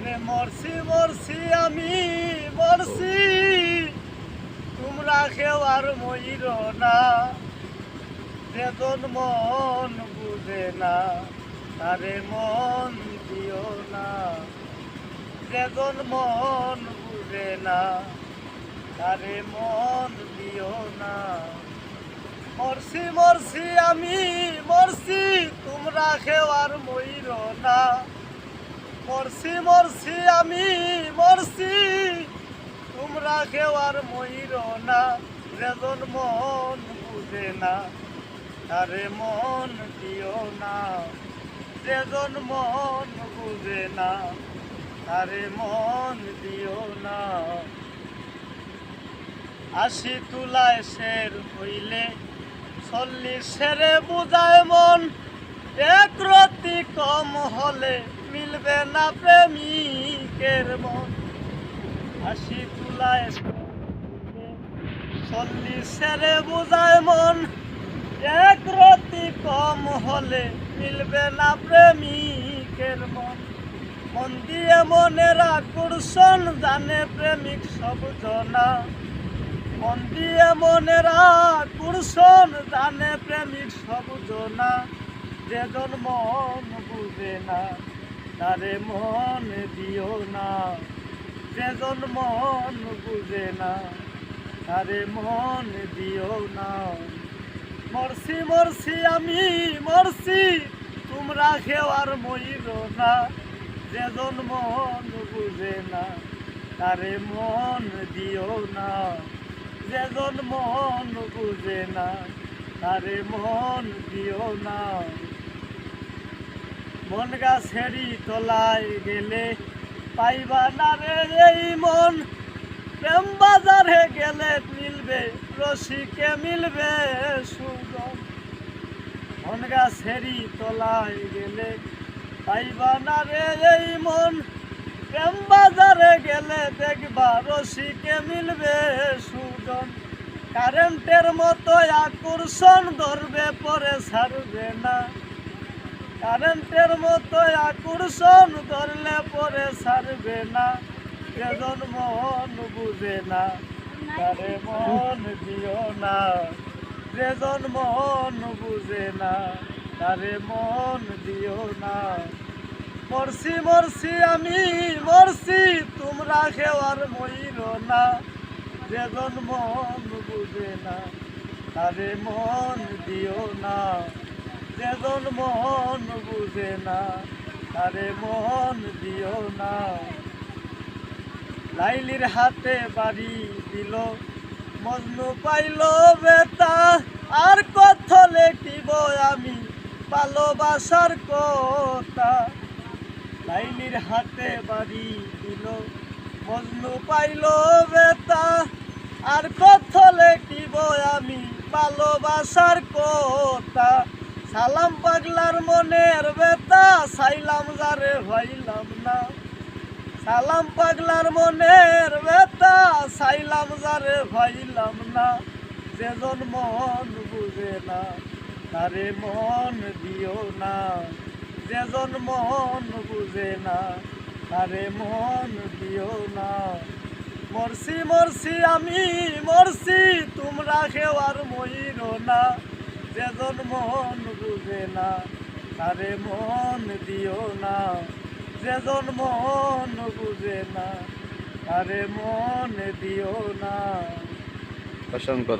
ওরে মরছি মরছি, আমি মরছি। তোমরা কেউ আর ময়ূর না। বেদন মন বুঝে না, তারে মন দিও না। বেদন মন বুঝে না, তারে মন দিও না। মরছি মরছি, আমি মরছি, তোমরা কেউ আর ময়ূর না। মরছি মরছি আমি, মরছি। তোমরা কেউ আর ময়ূর না যেজন মন বুঝে না, তারে মন দিও না। যেজন মন বুঝে না, তারে মন দিও না। আশি তুলায় শের হইলে চল্লিশ সেরে বুঝায় মন, এক রতি কম হলে মিলবে না প্রেমিকের মন। আশি তুলায় চল্লিশ সেরে বুঝায় মন। এক রতি কম হলে মিলবে না প্রেমিকের মন। মন দিয়ে মনের আকর্ষণ জানে প্রেমিক সব জনা। মন দিয়ে মনের আকর্ষণ জানে প্রেমিক সব জনা। যেজন জন্ম বুঝে না। তারে মন দিও না যেজন মন বুঝে না, তারে মন দিও না। মরছি মরছি, আমি মরছি, তোমরা কেউ আর ময়ূর না। যেজন মন বুঝে না, তারে মন দিও না। যেজন মন বুঝে না, তারে মন দিও না। মন গাছেরই তলায় গেলে পাইবা না রে এই মন। প্রেম বাজারে গেলে মিলবে, রসিকে মিলবে সুগম। মন গাছেরই তলায় গেলে পাইবা না রে এই মন। প্রেম বাজারে গেলে দেখবা, রসিকে মিলবে সুজন কারেন্টের মতো আকর্ষণ ধরবে, পরে ছাড়বে না। কারেন্টের মতো আকর্ষণ ধরলে পরে ছাড়বে না। এজন মন বুঝে না, তারে মন দিও না। যেজন মন বুঝে না, তারে মন দিও না। মরছি মরছি, আমি মরছি, তোমরা আর ময়ূর না। যেজন মন বুঝে না, তারে মন দিও না। যেজন মন বুঝে না তারে মন দিও না। লাইলির হাতে বাড়ি দিল, মজনু পাইল বেতা। আর কত লেখিব আমি ভালোবাসার কথা। লাইলির হাতে বাড়ি দিল, মজনু পাইল বেতা। আর কত লেখিব আমি ভালোবাসার কথা। সালাম পাগলার মনের বেতা সাইলাম যারে ভাইলাম না। সালাম পাগলার মনের বেতা সাইলাম যারে ভাইলাম না। যেজন মন বুঝে না, তারে মন দিও না। যেজন মন বুঝে না, তারে মন দিও না। মরছি মরছি আমি, মরছি, তোমরা আর ময়ূর না। যেজন মন বুঝে না, তারে মন দিও না। যেজন মন বুঝে না, তারে মন দিও না। অসংখ্য